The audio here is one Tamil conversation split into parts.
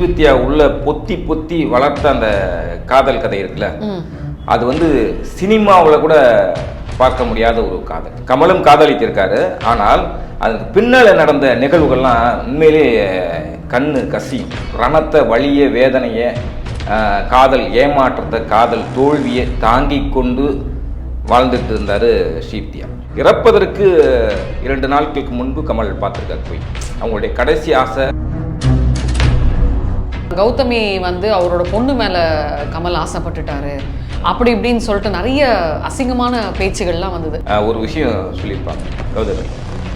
ஸ்ரீவித்யா உள்ள பொத்தி பொத்தி வளர்த்த அந்த காதல் கதை இருக்குல்ல? அது வந்து சினிமாவில் கூட பார்க்க முடியாத ஒரு காதல். கமலும் காதலித்திருக்காரு. ஆனால் அதுக்கு பின்னால நடந்த நிகழ்வுகள்லாம் உண்மையிலே கண்ணு கசியும் ரணத்தை வலிய வேதனையை காதல் ஏமாற்றத்தை காதல் தோல்வியை தாங்கிக் கொண்டு வாழ்ந்துட்டு இருந்தார் ஸ்ரீவித்யா. இறப்பதற்கு இரண்டு நாட்களுக்கு முன்பு கமல் பார்த்துருக்காரு போய். அவங்களுடைய கடைசி ஆசை கௌதமி வந்து அவரோட பொண்ணு மேல கமல் ஆசைப்பட்டுட்டாரு. அப்படி இப்படின்னு சொல்லிட்டு நிறைய அசிங்கமான பேச்சுகள்லாம் வந்தது. ஒரு விஷயம் சொல்லியிருப்பாங்க. கௌதமி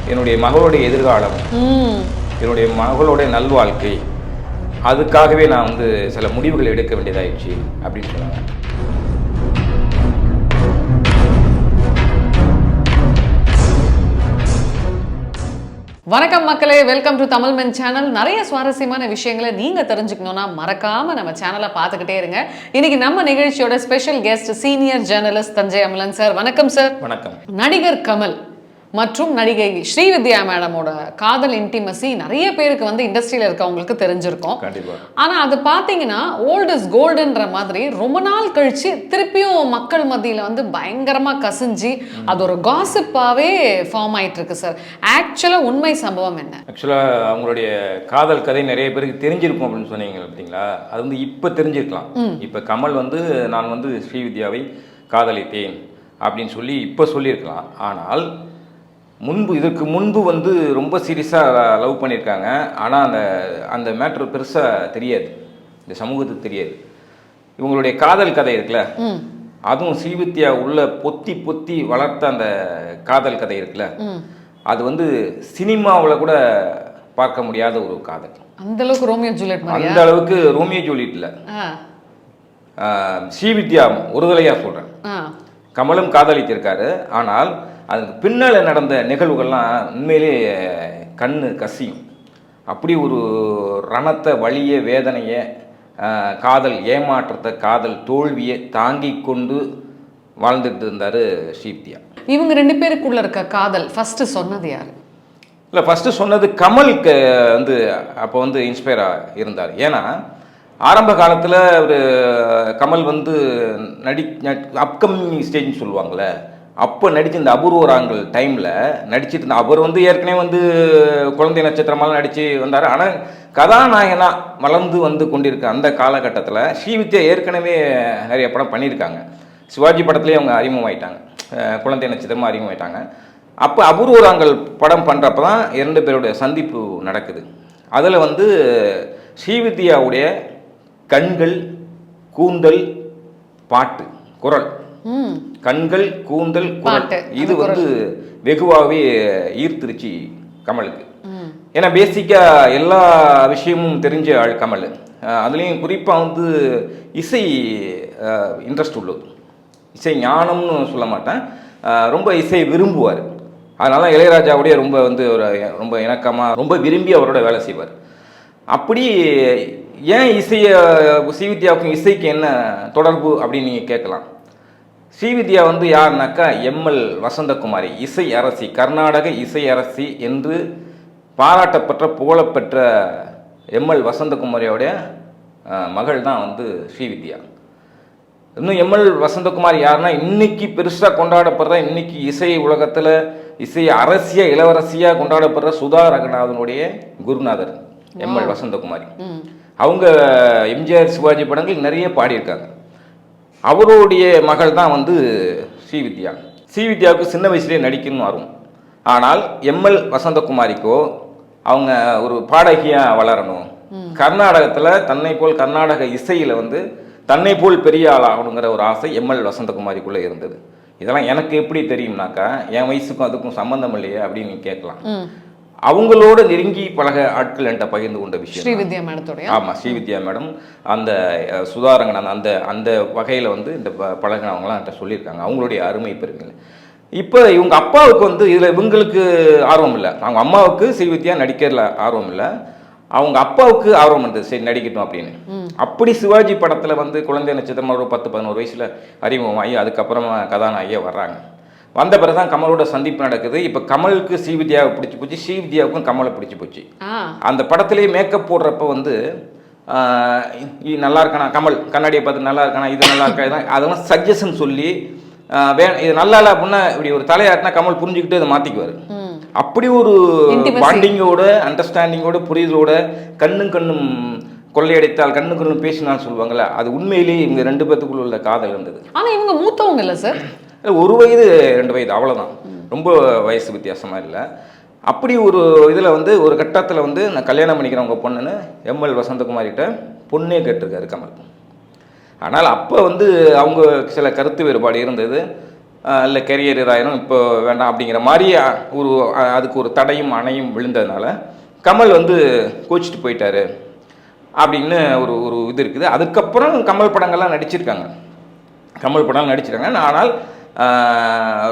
என்னுடைய மகளுடைய எதிர்காலம் ம். என்னுடைய மகளுடைய நல்வாழ்க்கை அதுக்காகவே நான் வந்து சில முடிவுகள் எடுக்க வேண்டியதாயிடுச்சு அப்படின்னு சொன்னாங்க. வணக்கம் மக்களே welcome to Tamil men channel நிறைய சுவாரஸ்யமான விஷயங்களை நீங்க தெரிஞ்சுக்கணும்னா மறக்காம நம்ம சேனலை பார்த்துக்கிட்டே இருங்க. இன்னைக்கு நம்ம நிகழ்ச்சியோட special guest senior journalist Thanjai Amalan sir வணக்கம் சார் வணக்கம். நடிகர் கமல். மற்றும் நடிகை ஸ்ரீவித்யா மேடமோட காதல் இன்டிமசி நிறைய பேருக்கு வந்து இண்டஸ்ட்ரியில இருக்கவங்களுக்கு தெரிஞ்சிருக்கும். கண்டிப்பா. ஆனா அது பாத்தீங்கன்னா ஓல்ட் இஸ் கோல்டுன்ற மாதிரி ரொம்ப நாள் கழிச்சு திருப்பியும் மக்கள் மத்தியில வந்து பயங்கரமா கசிஞ்சு அது ஒரு காசிப்பாவே ஃபார்ம் ஆயிட்டு இருக்கு சார் ஆக்சுவலா உண்மை சம்பவம் என்ன? ஆக்சுவலாக அவங்களுடைய காதல் கதை நிறைய பேருக்கு தெரிஞ்சிருக்கும் அப்படின்னு சொன்னீங்க பார்த்தீங்களா? அது வந்து இப்போ தெரிஞ்சிருக்கலாம். இப்போ கமல் வந்து நான் வந்து ஸ்ரீவித்யாவை காதலித்தேன் அப்படின்னு சொல்லி இப்போ சொல்லியிருக்கலாம். ஆனால் முன்பு இதற்கு முன்பு வந்து ரொம்ப சீரியஸாக லவ் பண்ணியிருக்காங்க. ஆனால் அந்த அந்த மேட்ரு பெருசாக தெரியாது. இந்த சமூகத்துக்கு தெரியாது. இவங்களுடைய காதல் கதை இருக்குல்ல? அதுவும் ஸ்ரீவித்யா உள்ள பொத்தி பொத்தி வளர்த்த அந்த காதல் கதை இருக்குல்ல? அது வந்து சினிமாவில் கூட பார்க்க முடியாத ஒரு காதல். அந்த அளவுக்கு ரோமியோ ஜூலியட் அந்த அளவுக்கு ரோமியோ ஜூலியட் இல்லை. ஸ்ரீவித்யா ஒருதலையாக சொல்கிறேன் கமலும் காதலித்திருக்காரு. ஆனால் அதுக்கு பின்னால் நடந்த நிகழ்வுகள்லாம் உண்மையிலே கண்ணு கசியும். அப்படி ஒரு ரணத்தை வலிய வேதனையை காதல் ஏமாற்றத்தை காதல் தோல்வியை தாங்கிக் கொண்டு வாழ்ந்துட்டு இருந்தார் ஸ்ரீவித்யா இவங்க ரெண்டு பேருக்குள்ள இருக்க காதல் ஃபர்ஸ்ட் சொன்னது யாரு? இல்லை ஃபஸ்ட்டு சொன்னது கமலுக்கு வந்து அப்போ வந்து இன்ஸ்பயராக இருந்தார். ஏன்னா ஆரம்ப காலத்தில் ஒரு கமல் வந்து நடி அப்கமிங் ஸ்டேஜ்னு சொல்லுவாங்கள்ல அப்போ நடித்த இந்த அபூர்வராங்கள் டைமில் நடிச்சிட்டு இருந்த அவர் வந்து ஏற்கனவே வந்து குழந்தை நட்சத்திரமாலாம் நடித்து வந்தார். ஆனால் கதாநாயகனாக வளர்ந்து வந்து கொண்டிருக்க அந்த காலகட்டத்தில் ஸ்ரீவித்யா ஏற்கனவே நிறைய படம் பண்ணியிருக்காங்க. சிவாஜி படத்துலேயே அவங்க அறிமுகமாயிட்டாங்க. குழந்தை நட்சத்திரமாக அறிமுகமாயிட்டாங்க. அப்போ அபூர்வராங்கள் படம் பண்ணுறப்ப தான் இரண்டு பேருடைய சந்திப்பு நடக்குது. அதில் வந்து ஸ்ரீவித்யாவுடைய கண்கள் கூந்தல் பாட்டு குரல். கண்கள் கூந்தல் குரல். இது வந்து வெகுவாகவே ஈர்த்துருச்சு கமலுக்கு. ஏன்னா பேசிக்காக எல்லா விஷயமும் தெரிஞ்ச ஆள் கமல். அதுலேயும் குறிப்பாக வந்து இசை இன்ட்ரெஸ்ட் உள்ளது. இசை ஞானம்னு சொல்ல மாட்டேன். ரொம்ப இசை விரும்புவார். அதனால இளையராஜாவுடைய ரொம்ப வந்து ஒரு ரொம்ப இணக்கமாக ரொம்ப விரும்பி அவரோட வேலை செய்வார். அப்படி ஏன் இசையை ஸ்ரீவித்யாவுக்கும் இசைக்கு என்ன தொடர்பு அப்படின்னு நீங்கள் கேட்கலாம். ஸ்ரீவித்யா வந்து யாருனாக்கா எம்எல் வசந்தகுமாரி இசை அரசி கர்நாடக இசை அரசி என்று பாராட்டப்பெற்ற புகழப்பெற்ற எம்எல் வசந்தகுமாரியோடைய மகள் தான் வந்து ஸ்ரீவித்யா. இன்னும் எம்எல் வசந்தகுமார் யாருன்னா இன்னைக்கு பெருசாக கொண்டாடப்படுற இன்னைக்கு இசை உலகத்தில் இசை அரசியா இளவரசியா கொண்டாடப்படுற சுதா ரங்கநாதனுடைய குருநாதர் எம்எல் வசந்தகுமாரி. அவங்க எம்ஜிஆர் சிவாஜி படங்கள் நிறைய பாடியிருக்காங்க. அவருடைய மகள் தான் வந்து ஸ்ரீவித்யா ஸ்ரீவித்யாவுக்கு சின்ன வயசுலேயே நடிக்கணும்னு ஆர்வம். ஆனால் எம்எல் வசந்தகுமாரிக்கோ அவங்க ஒரு பாடகியாக வளரணும். கர்நாடகத்தில் தன்னை போல் கர்நாடக இசையில் வந்து தன்னை போல் பெரிய ஆள் ஆகணுங்கிற ஒரு ஆசை எம்எல் வசந்தகுமாரிக்குள்ளே இருந்தது. இதெல்லாம் எனக்கு எப்படி தெரியும்னாக்கா என் வயசுக்கும் அதுக்கும் சம்மந்தம் இல்லையே அப்படின்னு கேட்கலாம். அவங்களோட நெருங்கி பழக ஆட்கள் என்கிட்ட பகிர்ந்து கொண்ட விஷயம். ஸ்ரீவித்யா மேடத்தோடைய? ஆமாம் ஸ்ரீவித்யா மேடம். அந்த சுதாரங்கன் அந்த அந்த வகையில் வந்து இந்த ப- பழகினவங்களாம் என்கிட்ட சொல்லியிருக்காங்க. அவங்களுடைய அருமை பெருமைகள் இப்போ இவங்க அப்பாவுக்கு வந்து இதில் இவங்களுக்கு ஆர்வம் இல்லை. அவங்க அம்மாவுக்கு ஸ்ரீவித்யா நடிக்கிறதுல ஆர்வம் இல்லை. அவங்க அப்பாவுக்கு ஆர்வம் இருந்தது. சரி நடிக்கட்டும் அப்படின்னு. அப்படி சிவாஜி படத்தில் வந்து குழந்தை நட்சத்திரம் ஒரு பத்து பதினோரு வயசில் அறிமுகமாகி அதுக்கப்புறமா கதாநாயகியாக வர்றாங்க. வந்த பிறகு தான் கமலோட சந்திப்பு நடக்குது. இப்போ கமலுக்கு ஸ்ரீவித்யாவை பிடிச்சி போச்சு ஸ்ரீவித்யாவுக்கும் கமலை பிடிச்சி போச்சு. அந்த படத்திலே மேக்கப் போடுறப்ப வந்து நல்லா இருக்கானா கமல்? கண்ணாடியை பார்த்து நல்லா இருக்கானா? இது நல்லா இருக்கா? இதான் அதெல்லாம் சஜஷன் சொல்லி வே இது நல்லா இல்லை அப்படின்னா இப்படி ஒரு தலையாட்டினா கமல் புரிஞ்சுக்கிட்டு அதை மாற்றிக்குவார். அப்படி ஒரு. பாண்டிங்கோட அண்டர்ஸ்டாண்டிங்கோட புரிதலோட கண்ணும் கண்ணும் கொள்ளையடித்தால் கண்ணு கண்ணும் பேசினான்னு சொல்லுவாங்கல்ல அது உண்மையிலேயே இவங்க ரெண்டு பேத்துக்குள்ள உள்ள காதல் இருந்தது. ஆனா இவங்க மூத்தவங்க இல்ல சார்? இல்லை ஒரு வயது ரெண்டு வயது அவ்வளோதான் ரொம்ப வயசு வித்தியாசமாக இல்லை. அப்படி ஒரு இதில் வந்து ஒரு கட்டத்தில் வந்து நான் கல்யாணம் பண்ணிக்கிறேன் உங்கள் பொண்ணுன்னு எம்எல் வசந்தகுமார்கிட்ட பொண்ணே கேட்டிருக்காரு கமல். ஆனால் அப்போ வந்து அவங்க சில கருத்து வேறுபாடு இருந்தது. இல்லை கெரியர் இதாயிரும் இப்போ வேண்டாம் அப்படிங்கிற மாதிரி ஒரு அதுக்கு ஒரு தடையும் அணையும் விழுந்ததுனால கமல் வந்து கோச்சிட்டு போயிட்டாரு. அப்படின்னு ஒரு ஒரு இது இருக்குது. அதுக்கப்புறம் கமல் படங்கள்லாம் நடிச்சிருக்காங்க. கமல் படம் நடிச்சிருக்காங்க. ஆனால்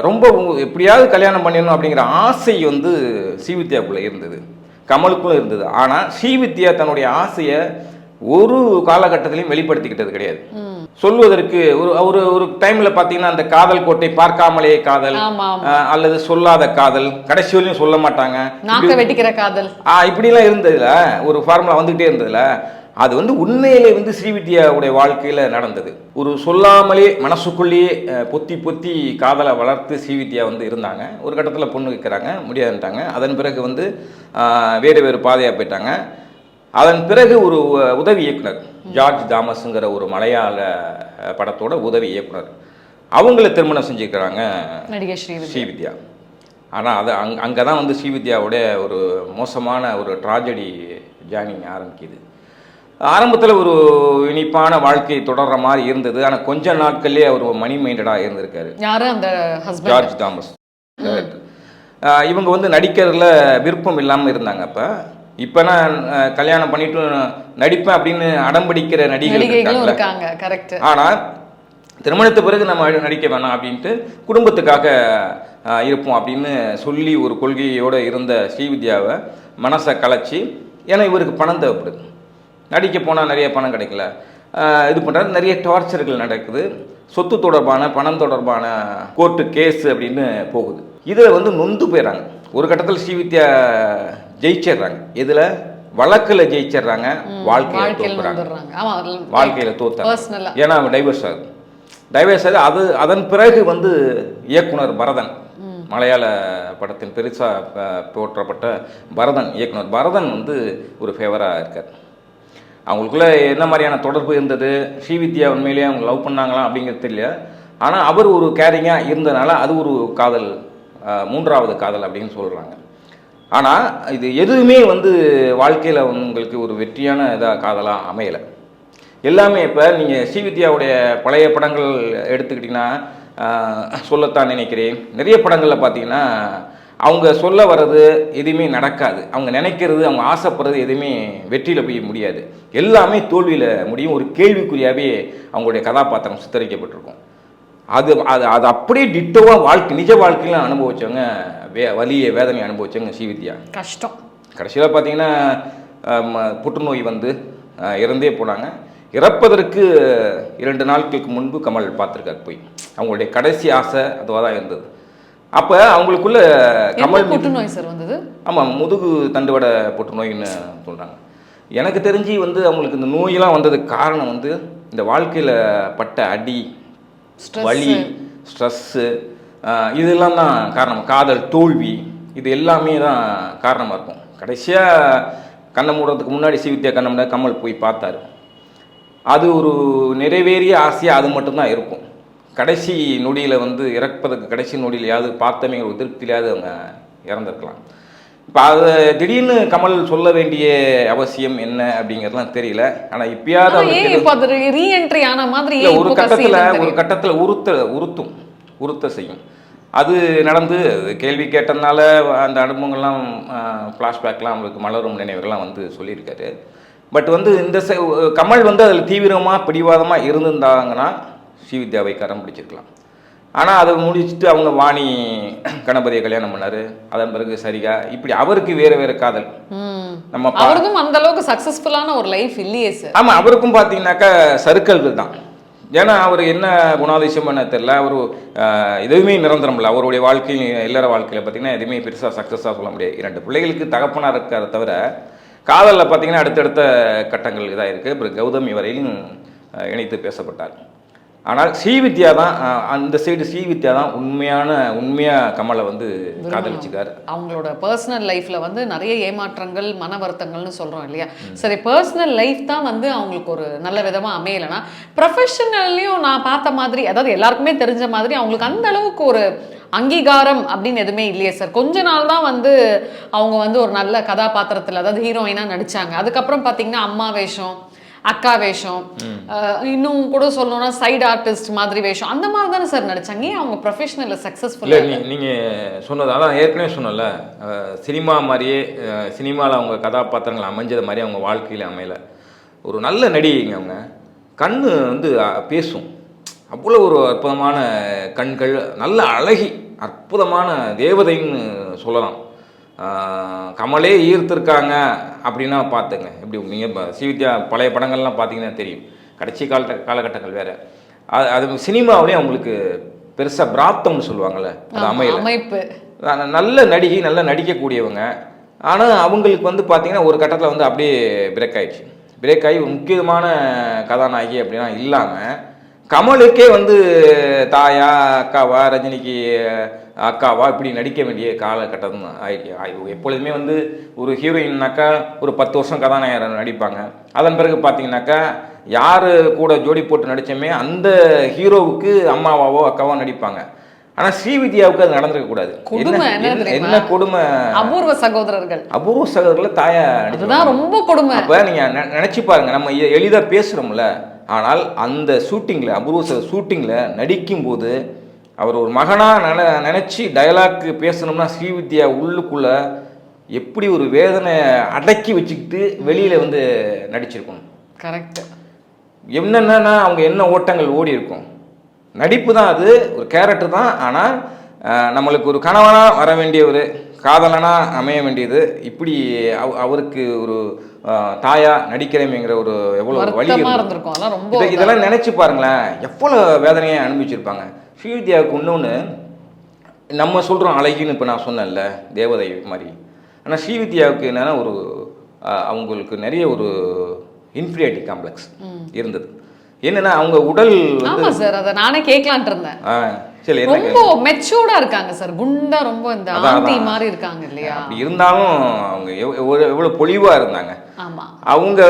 ரொம்ப எப்படியாவது கல்யாணம் பண்ணிடணும் அப்படிங்கிற ஆசை வந்து ஸ்ரீவித்யாவுக்குள்ளே இருந்தது. கமலுக்குள்ள இருந்தது. ஆனால் ஸ்ரீவித்யா தன்னுடைய ஆசையை ஒரு காலகட்டத்திலையும் வெளிப்படுத்திக்கிட்டது கிடையாது. சொல்வதற்கு ஒரு ஒரு ஒரு டைம்ல பார்த்தீங்கன்னா அந்த காதல் கோட்டை பார்க்காமலே காதல் அல்லது சொல்லாத காதல் கடைசி வரையும் சொல்ல மாட்டாங்க. வெட்டிக்கிற காதல். ஆ இப்படிலாம் இருந்ததுல ஒரு ஃபார்முலா வந்துகிட்டே இருந்ததுல அது வந்து உண்மையிலே வந்து ஸ்ரீவித்யாவுடைய வாழ்க்கையில் நடந்தது. ஒரு சொல்லாமலே மனசுக்குள்ளேயே பொத்தி பொத்தி காதலை வளர்த்து ஸ்ரீவித்யா வந்து இருந்தாங்க. ஒரு கட்டத்தில் பொண்ணு வைக்கிறாங்க முடியாதுன்ட்டாங்க. அதன் பிறகு வந்து வேறு வேறு பாதையாக போயிட்டாங்க. அதன் பிறகு ஒரு உதவி இயக்குனர் ஜார்ஜ் தாமஸ்ங்கிற ஒரு மலையாள படத்தோட உதவி இயக்குனர். அவங்கள திருமணம் செஞ்சுக்கிறாங்க நடிகை ஸ்ரீவித்யா. ஸ்ரீவித்யா. ஆனால் அது அங் அங்கே தான் வந்து ஸ்ரீவித்யாவுடைய ஒரு மோசமான ஒரு ட்ராஜடி ஜேர்னி ஆரம்பிக்குது. ஆரம்பத்தில் ஒரு இனிப்பான வாழ்க்கை தொடர்ற மாதிரி இருந்தது. ஆனால் கொஞ்ச நாட்கள்லேயே அவர் மணி மைண்டடாக இருந்திருக்காரு. யாரு அந்த ஜார்ஜ் தாமஸ். இவங்க வந்து நடிக்கிறதுல விருப்பம் இல்லாமல் இருந்தாங்க அப்போ. இப்போ நான் கல்யாணம் பண்ணிட்டு நடிப்பேன் அப்படின்னு அடம்பிடிக்கிற நடிகர்கள் இருக்காங்க கரெக்ட் ஆனால் திருமணத்து பிறகு நம்ம நடிக்க வேணாம் அப்படின்ட்டு குடும்பத்துக்காக இருப்போம் அப்படின்னு சொல்லி ஒரு கொள்கையோடு இருந்த ஸ்ரீவித்யாவை மனசை கலைச்சி ஏன்னா இவருக்கு பணம் தேவைப்படுது. நடிக்க போனால் நிறைய பணம் கிடைக்கல. இது பண்ணுறது நிறைய டார்ச்சர்கள் நடக்குது. சொத்து தொடர்பான பணம் தொடர்பான கோர்ட்டு கேஸ் அப்படின்னு போகுது. இதில் வந்து நொந்து போயிடுறாங்க. ஒரு கட்டத்தில் ஸ்ரீவித்யா ஜெயிச்சிடுறாங்க. இதில் வழக்கில் ஜெயிச்சிடுறாங்க. வாழ்க்கையில் ஆமா வாழ்க்கையில் பர்சனலா ஏன்னா டைவர்ஸ் ஆகுது. டைவர்ஸ் ஆகுது. அது அதன் பிறகு வந்து இயக்குனர் பரதன் மலையாள படத்தின் பெருசாக போற்றப்பட்ட பரதன் இயக்குனர். பரதன் வந்து ஒரு ஃபேவராக இருக்கார். அவங்களுக்குள்ள என்ன மாதிரியான தொடர்பு இருந்தது? ஸ்ரீவித்யா உண்மையிலேயே அவங்க லவ் பண்ணாங்களா அப்படிங்கிறது தெரியல. ஆனால் அவர் ஒரு கேரிங்காக இருந்ததுனால அது ஒரு காதல் மூன்றாவது காதல் அப்படின்னு சொல்கிறாங்க ஆனால் இது எதுவுமே வந்து வாழ்க்கையில் உங்களுக்கு ஒரு வெற்றியான இதாக காதலாக அமையலை. எல்லாமே இப்போ நீங்கள் ஸ்ரீவித்யாவுடைய பழைய படங்கள் எடுத்துக்கிட்டிங்கன்னா சொல்லத்தான் நினைக்கிறேன். நிறைய படங்களில் பார்த்தீங்கன்னா அவங்க சொல்ல வர்றது எதுவுமே நடக்காது. அவங்க நினைக்கிறது அவங்க ஆசைப்படுறது எதுவுமே வெற்றியில் போய் முடியாது. எல்லாமே தோல்வியில் முடியும். ஒரு கேள்விக்குறியாகவே அவங்களுடைய கதாபாத்திரம் சித்தரிக்கப்பட்டிருக்கும். அது அது அது அப்படியே டிட்டோவாக வாழ்க்கை நிஜ வாழ்க்கையில அனுபவிச்சவங்க வே வலியை வேதனை அனுபவிச்சவங்க ஸ்ரீவித்யா கஷ்டம். கடைசியில் பார்த்தீங்கன்னா புற்றுநோய் வந்து இறந்தே போனாங்க. இறப்பதற்கு இரண்டு நாட்களுக்கு முன்பு கமல் பார்த்துருக்காரு போய். அவங்களுடைய கடைசி ஆசை அதுவாக தான் இருந்தது. அப்போ அவங்களுக்குள்ள கமல் புற்றுநோய் சார் வந்தது? ஆமாம் முதுகு தண்டுவட புற்றுநோயின்னு சொல்கிறாங்க எனக்கு தெரிஞ்சு வந்து அவங்களுக்கு இந்த நோயெல்லாம் வந்ததுக்கு காரணம் வந்து இந்த வாழ்க்கையில் பட்ட அடி. வலி ஸ்ட்ரெஸ்ஸு இதெல்லாம் தான் காரணம். காதல் தோல்வி இது எல்லாமே தான் காரணமாக இருக்கும். கடைசியாக கண்ணை மூடுறதுக்கு முன்னாடி சிவித்யா கண்ணை கமல் போய் பார்த்தாரு. அது ஒரு நிறைவேறிய ஆசையாக அது மட்டும்தான் இருக்கும். கடைசி நொடியில் வந்து இறப்பதற்கு கடைசி நொடியிலையாவது பார்த்தமைங்கிற ஒரு திருப்தியிலாவது அவங்க இறந்துருக்கலாம். இப்போ அது திடீர்னு கமல் சொல்ல வேண்டிய அவசியம் என்ன அப்படிங்கிறதுலாம் தெரியல. ஆனால் இப்பயாவது ரீஎன்ட்ரி ஆன மாதிரி ஒரு கட்டத்துல ஒரு. கட்டத்துல உறுத்த உறுத்தும் உறுத்த செய்யும். அது நடந்து அது கேள்வி கேட்டதுனால அந்த அனுபவங்கள்லாம் ஃப்ளாஷ்பேக்லாம் அவங்களுக்கு மலரும் நினைவுகள்லாம் வந்து சொல்லியிருக்காரு. பட் வந்து இந்த கமல் வந்து அதில் தீவிரமாக பிடிவாதமாக இருந்திருந்தாங்கன்னா ஸ்ரீவித்யாவை கரம் பிடிச்சிருக்கலாம். ஆனால் அதை முடிச்சுட்டு அவங்க வாணி கணபதியை கல்யாணம் பண்ணாரு. அதன் பிறகு சரிகா இப்படி அவருக்கு வேற வேற காதல். நம்ம அவருக்கும் அந்த அளவுக்கு சக்சஸ்ஃபுல்லான ஒரு லைஃப் இல்லையே சார் ஆமாம் அவருக்கும் பார்த்தீங்கன்னாக்கா சருக்கல்கள் தான். ஏன்னா அவர் என்ன குணாதிசயம் பண்ண தெரில அவர் எதுவுமே நிரந்தரம் இல்லை. அவருடைய வாழ்க்கை இல்லற வாழ்க்கையில் பார்த்தீங்கன்னா எதுவுமே பெருசாக சக்ஸஸாக சொல்ல முடியாது. இரண்டு பிள்ளைகளுக்கு தகப்பனாக இருக்கார தவிர காதலில் பார்த்தீங்கன்னா அடுத்தடுத்த கட்டங்கள் இதாக இருக்குது அப்புறம் கௌதமி வரையிலும் இணைத்து பேசப்பட்டார். ஆனால் ஸ்ரீவித்யா தான் அஹ், அந்த சைடு ஸ்ரீவித்யா தான் உண்மையான உண்மையாக கமலை வந்து காதலிச்சுக்கார். அவங்களோட பர்சனல் லைஃப்ல வந்து நிறைய ஏமாற்றங்கள் மன வருத்தங்கள்னு சொல்றோம் இல்லையா? சரி பர்சனல் லைஃப் தான் வந்து அவங்களுக்கு ஒரு நல்ல விதமா அமையலைன்னா ப்ரொஃபஷனல்லையும் நான் பார்த்த மாதிரி அதாவது எல்லாருக்குமே தெரிஞ்ச மாதிரி அவங்களுக்கு அந்த அளவுக்கு ஒரு அங்கீகாரம் அப்படின்னு எதுவுமே இல்லையே சார். கொஞ்ச நாள் தான் வந்து அவங்க வந்து ஒரு நல்ல கதாபாத்திரத்தில் அதாவது ஹீரோயினாக நடிச்சாங்க. அதுக்கப்புறம் பார்த்தீங்கன்னா அம்மா வேஷம் அக்கா வேஷம். இன்னும் கூட சொல்லணும்னா சைடு ஆர்டிஸ்ட் மாதிரி வேஷம். அந்த மாதிரி தானே சார் நடிச்சாங்க? ஏன் அவங்க ப்ரொஃபஷனலில் நீ நீங்கள் சொன்னது அதான் ஏற்கனவே சொன்னல சினிமா மாதிரியே சினிமாவில் அவங்க கதாபாத்திரங்கள் அமைஞ்சது மாதிரி அவங்க வாழ்க்கையில் அமையல. ஒரு நல்ல நடிகைங்க அவங்க. கண்ணு வந்து பேசும். அவ்வளோ ஒரு அற்புதமான கண்கள் நல்ல அழகி அற்புதமான தேவதைன்னு சொல்லலாம். கமலே ஈர்த்திருக்காங்க அப்படின்னா பார்த்துங்க. எப்படி நீங்கள் இப்போ ஸ்ரீவித்யா பழைய படங்கள்லாம் பார்த்தீங்கன்னா தெரியும். கடைசி கால காலகட்டங்கள் வேறு. அது அது சினிமாவிலேயே அவங்களுக்கு பெருசாக பிராப்தம்னு சொல்லுவாங்கள்ல அது அமையல. அமைப்பு. நல்ல நடிகை நல்லா நடிக்கக்கூடியவங்க. ஆனால் அவங்களுக்கு வந்து பார்த்தீங்கன்னா ஒரு கட்டத்தில் வந்து அப்படியே பிரேக் ஆயிடுச்சு. பிரேக் ஆகி முக்கியமான கதாநாயகி அப்படின்னா இல்லாமல் கமலுக்கே வந்து தாயா அக்காவா ரஜினிக்கு அக்காவா இப்படி நடிக்க வேண்டிய காலகட்டம் ஆயிடுச்சு ஆயி- எப்பொழுதுமே வந்து ஒரு ஹீரோயின்னாக்கா ஒரு பத்து வருஷம் கதாநாயகர் நடிப்பாங்க. அதன் பிறகு பார்த்தீங்கன்னாக்கா யார் கூட ஜோடி போட்டு நடிச்சோமே அந்த ஹீரோவுக்கு அம்மாவாவோ அக்காவோ நடிப்பாங்க. ஆனா ஸ்ரீவித்யாவுக்கு அது நடந்திருக்க கூடாது. கொடுமை என்ன கொடுமை? அபூர்வ சகோதரர்கள். அபூர்வ சகோதரர்களை தாயா. அதுதான் ரொம்ப கொடுமை. அப்ப நீங்க நினைச்சு பாருங்க. நம்ம எளிதா பேசுறோம்ல. ஆனால் அந்த ஷூட்டிங்ல அபூர்வ சகோதரர் ஷூட்டிங்ல நடிக்கும் போது அவர் ஒரு மகனா நின நினைச்சு டயலாக் பேசணும்னா ஸ்ரீவித்யா உள்ளுக்குள்ள எப்படி ஒரு வேதனை அடக்கி வச்சுக்கிட்டு வெளியில வந்து நடிச்சிருக்கணும். கரெக்ட் என்னென்னா அவங்க என்ன ஓட்டங்கள் ஓடி இருக்கும். நடிப்பு தான் அது ஒரு கேரக்டர் தான். ஆனால் நம்மளுக்கு ஒரு கணவனாக வர வேண்டியவர் காதலனாக அமைய வேண்டியது இப்படி அவ- அவருக்கு ஒரு தாயா நடிக்கிறேங்கிற ஒரு எவ்வளோ வழி. இருந்திருக்கும். இதெல்லாம் நினைச்சு பாருங்களேன். எவ்வளோ வேதனையை அனுபவிச்சிருப்பாங்க. ஸ்ரீவித்யாவுக்கு இன்னொன்று நம்ம சொல்கிறோம் அழகின்னு இப்போ நான் சொன்னேன்ல தேவதை மாதிரி. ஆனால் ஸ்ரீவித்யாவுக்கு என்னன்னா ஒரு அவங்களுக்கு நிறைய ஒரு இன்ஃபீரியாரிட்டி காம்ப்ளெக்ஸ் இருந்தது. என்னன்னா அவங்க உடல் வந்து சார் அத நானே கேட்கலான்ட்டு இருந்தேன். ஆ, சரி என்ன ரொம்ப மெச்சூர்டா இருக்காங்க சார் குண்டா ரொம்ப இந்த ஆந்தி. மாதிரி இருக்காங்க இல்லையா? அப்படி இருந்தாலும் அவங்க எவ்- எவ்வளவு எவ்வளோ பொலிவாக இருந்தாங்க. ஆமா. அவங்க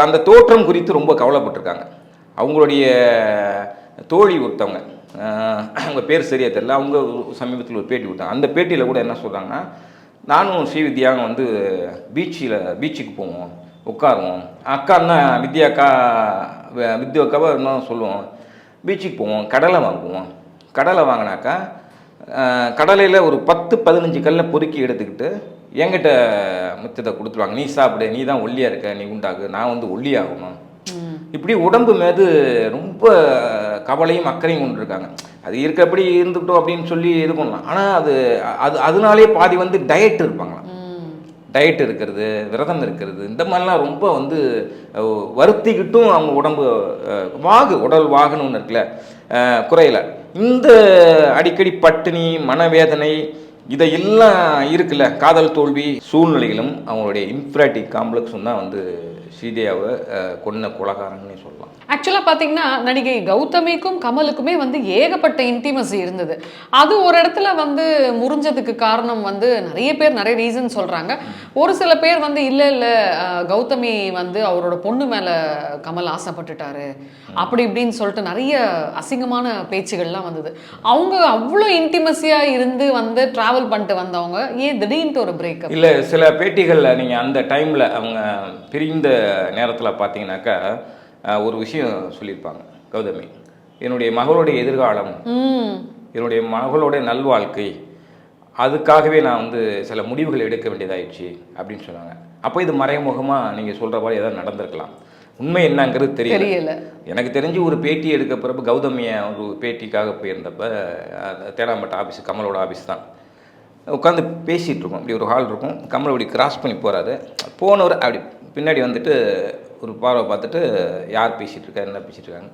அந்த தோற்றம் குறித்து ரொம்ப கவலைப்பட்டிருக்காங்க. அவங்களுடைய தோழி ஒருத்தவங்க அவங்க பேர் சரியா தெரியல. அவங்க சமீபத்தில் ஒரு பேட்டி கொடுத்தாங்க. அந்த பேட்டியில் கூட என்ன சொல்கிறாங்கன்னா நானும் ஸ்ரீவித்யாவும் வந்து பீச்சில் பீச்சுக்கு போவோம் உட்காருவோம். அக்கான்னா வித்யா அக்கா வித்யா அக்காவை இன்னும் சொல்லுவோம். பீச்சுக்கு போவோம் கடலை வாங்குவோம். கடலை வாங்கினாக்கா கடலையில் ஒரு பத்து பதினஞ்சு கல்லை பொறுக்கி எடுத்துக்கிட்டு என்கிட்ட மிச்சத்தை கொடுத்துருவாங்க. நீ சாப்பிடு நீ தான் ஒல்லியாக இருக்க நீ உண்டாகு நான் வந்து ஒல்லியாகணும். இப்படி உடம்பு மீது ரொம்ப கவலையும் அக்கறையும் கொண்டு இருக்காங்க அது இருக்கப்படி இருந்துக்கிட்டோம் அப்படின்னு சொல்லி இது பண்ணலாம். ஆனால் அது அது அதனாலே பாதி வந்து டயட் இருப்பாங்களாம். டயட் இருக்கிறது விரதம் இருக்கிறது இந்த மாதிரிலாம் ரொம்ப வந்து வருத்திக்கிட்டும் அவங்க உடம்பு வாகு உடல் வாகுன்னு ஒன்று இருக்குல்ல குறையல. இந்த அடிக்கடி பட்டினி மனவேதனை இதையெல்லாம் இருக்குல்ல காதல் தோல்வி சூழ்நிலைகளும் அவங்களுடைய இன்ஃப்ராட்டிக் காம்ப்ளெக்ஸும் தான் வந்து ஸ்ரீதேவை அஹ், கொன்ன குலகாரன்னு சொல்லலாம். ஆக்சுவலாக பார்த்தீங்கன்னா நடிகை கௌதமிக்கும் கமலுக்குமே வந்து ஏகப்பட்ட இன்டிமசி இருந்தது. அது ஒரு இடத்துல வந்து முறிஞ்சதுக்கு காரணம் வந்து நிறைய பேர் நிறைய ரீசன் சொல்கிறாங்க ஒரு சில பேர் வந்து இல்லை இல்லை கௌதமி வந்து அவரோட பொண்ணு மேலே கமல் ஆசைப்பட்டுட்டாரு. அப்படி இப்படின்னு சொல்லிட்டு நிறைய அசிங்கமான பேச்சுகள்லாம் வந்தது. அவங்க அவ்வளோ இன்டிமசியாக இருந்து வந்து ட்ராவல் பண்ணிட்டு வந்தவங்க ஏன் திடீர்னு ஒரு பிரேக்கப் இல்லை சில பேட்டிகளில் நீங்கள் அந்த டைமில் அவங்க பிரிந்த நேரத்தில் பார்த்தீங்கன்னாக்கா ஒரு விஷயம் சொல்லியிருப்பாங்க கௌதமி. என்னுடைய மகளுடைய எதிர்காலம் என்னுடைய மகளுடைய நல்வாழ்க்கை அதுக்காகவே நான் வந்து சில முடிவுகள் எடுக்க வேண்டியதாயிடுச்சு அப்படின்னு சொன்னாங்க. அப்போ இது மறைமுகமாக நீங்கள் சொல்கிற மாதிரி ஏதாவது நடந்திருக்கலாம். உண்மை என்னங்கிறது தெரியல. எனக்கு தெரிஞ்சு ஒரு பேட்டி எடுக்க பிறகு கௌதமியை ஒரு பேட்டிக்காக போயிருந்தப்ப தேனாம்பட்டு ஆஃபீஸ் கமலோட ஆஃபீஸ் தான். உட்காந்து பேசிகிட்டு இருக்கோம். இப்படி ஒரு ஹால் இருக்கும். கமல் இப்படி கிராஸ் பண்ணி போகிறாரு போனவர் அப்படி பின்னாடி வந்துட்டு ஒரு பார்வை பார்த்துட்டு யார் பேசிகிட்டு இருக்கா என்ன பேசிகிட்டு இருக்காங்க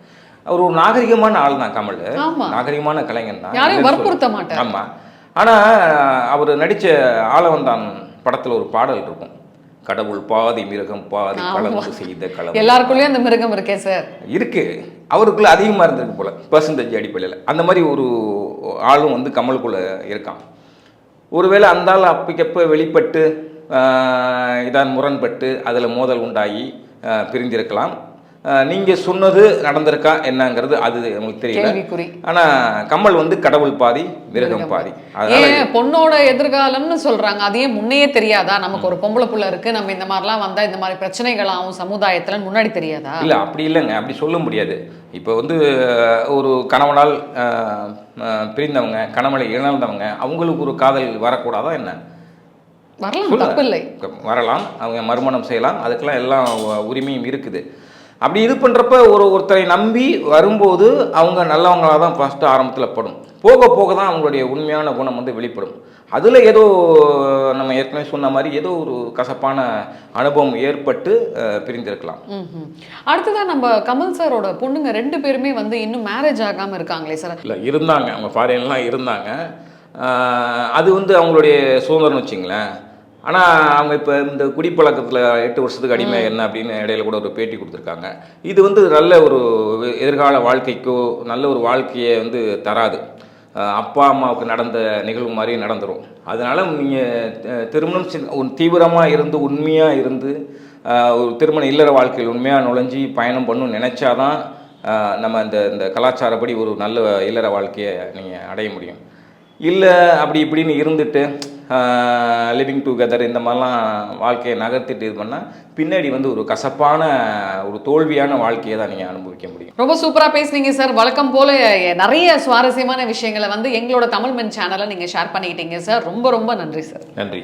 அவர் ஒரு நாகரிகமான ஆள் தான் கமல். நாகரிகமான கலைஞன் தான். வற்புறுத்த சொல்ல- மாட்டார். ஆமா. ஆனால் அவர் நடித்த ஆளவந்தான் படத்தில் ஒரு பாடல் இருக்கும். கடவுள் பாதி மிருகம் பாதி. கலந்து செய்த கலந்து எல்லாருக்குள்ளேயும் அந்த மிருகம் இருக்கே சார் இருக்கு. அவருக்குள்ள அதிகமாக இருந்திருக்கு போல. பர்சன்டேஜ் அடிப்படையில். அந்த மாதிரி ஒரு ஆளும் வந்து கமலுக்குள்ள இருக்கான். ஒருவேளை அந்த ஆள் அப்பக்கப்போ வெளிப்பட்டு இதான் முரண்பட்டு அதில் மோதல் உண்டாகி ஆஹ், பிரிந்திருக்கலாம். நீங்கள் சொன்னது நடந்திருக்கா என்னங்கிறது அது உங்களுக்கு தெரியல. ஆனால் கமல் வந்து கடவுள் பாதி மிருகம் பாதி. பொண்ணோட எதிர்காலம்னு சொல்றாங்க. அது ஏன் முன்னையே தெரியாதா? நமக்கு ஒரு பொம்பளை புள்ள இருக்கு நம்ம இந்த மாதிரிலாம் வந்தா இந்த மாதிரி பிரச்சனைகள் ஆகும் சமுதாயத்துல முன்னாடி தெரியாதா? இல்லை அப்படி இல்லைங்க. அப்படி சொல்ல முடியாது. இப்போ வந்து ஒரு கணவனால் பிரிந்தவங்க கணவனை இழந்தவங்க அவங்களுக்கு ஒரு காதல் வரக்கூடாதா என்ன? வரலாம் சொல்லுங்க. தப்பு இல்லை வரலாம் அவங்க மறுமணம் செய்யலாம். அதுக்கெல்லாம் எல்லாம் உ- உரிமையும் இருக்குது. அப்படி இது பண்ணுறப்ப ஒரு ஒருத்தரை நம்பி வரும்போது அவங்க நல்லவங்களாக தான் ஃபஸ்ட்டு ஆரம்பத்தில் படும். போக போக தான் அவங்களுடைய உண்மையான குணம் வந்து வெளிப்படும். அதில் ஏதோ நம்ம ஏற்கனவே சொன்ன மாதிரி ஏதோ ஒரு கசப்பான அனுபவம் ஏற்பட்டு பிரிந்திருக்கலாம். ம்ஹும். அடுத்ததா நம்ம கமல் சாரோட பொண்ணுங்க ரெண்டு பேருமே வந்து இன்னும் மேரேஜ் ஆகாம இருக்காங்களே சார்? இல்லை இருந்தாங்க. அவங்க ஃபாரின்லாம் இருந்தாங்க. அது வந்து அவங்களுடைய சுதந்திரம்னு வச்சிங்களேன். ஆனால் அவங்க இப்போ இந்த குடிப்பழக்கத்தில் எட்டு வருஷத்துக்கு அடிமை என்ன அப்படின்னு இடையில கூட ஒரு பேட்டி கொடுத்துருக்காங்க. இது வந்து நல்ல ஒரு எதிர்கால வாழ்க்கைக்கோ நல்ல ஒரு வாழ்க்கையை வந்து தராது. அப்பா அம்மாவுக்கு நடந்த நிகழ்வு மாதிரி நடந்துரும். அதனால நீங்கள் திருமணம் தீவிரமாக இருந்து உண்மையாக இருந்து ஒரு திருமண இல்லற வாழ்க்கையில் உண்மையாக நுழைஞ்சி பயணம் பண்ணணும்னு நினச்சாதான் நம்ம இந்த இந்த கலாச்சாரப்படி ஒரு நல்ல இல்லற வாழ்க்கையை நீங்கள் அடைய முடியும். இல்லை அப்படி இப்படின்னு இருந்துட்டு லிவிங் டுகெதர் இந்த மாதிரிலாம் வாழ்க்கையை நகர்த்திட்டு இது பண்ணால் பின்னாடி வந்து ஒரு கசப்பான ஒரு தோல்வியான வாழ்க்கையை தான் நீங்கள் அனுபவிக்க முடியும். ரொம்ப சூப்பரா பேசுனீங்க சார். வழக்கம் போல நிறைய சுவாரஸ்யமான விஷயங்களை வந்து எங்களோட தமிழ் மென் சேனலை நீங்க ஷேர் பண்ணிக்கிட்டீங்க சார். ரொம்ப ரொம்ப நன்றி சார். நன்றி.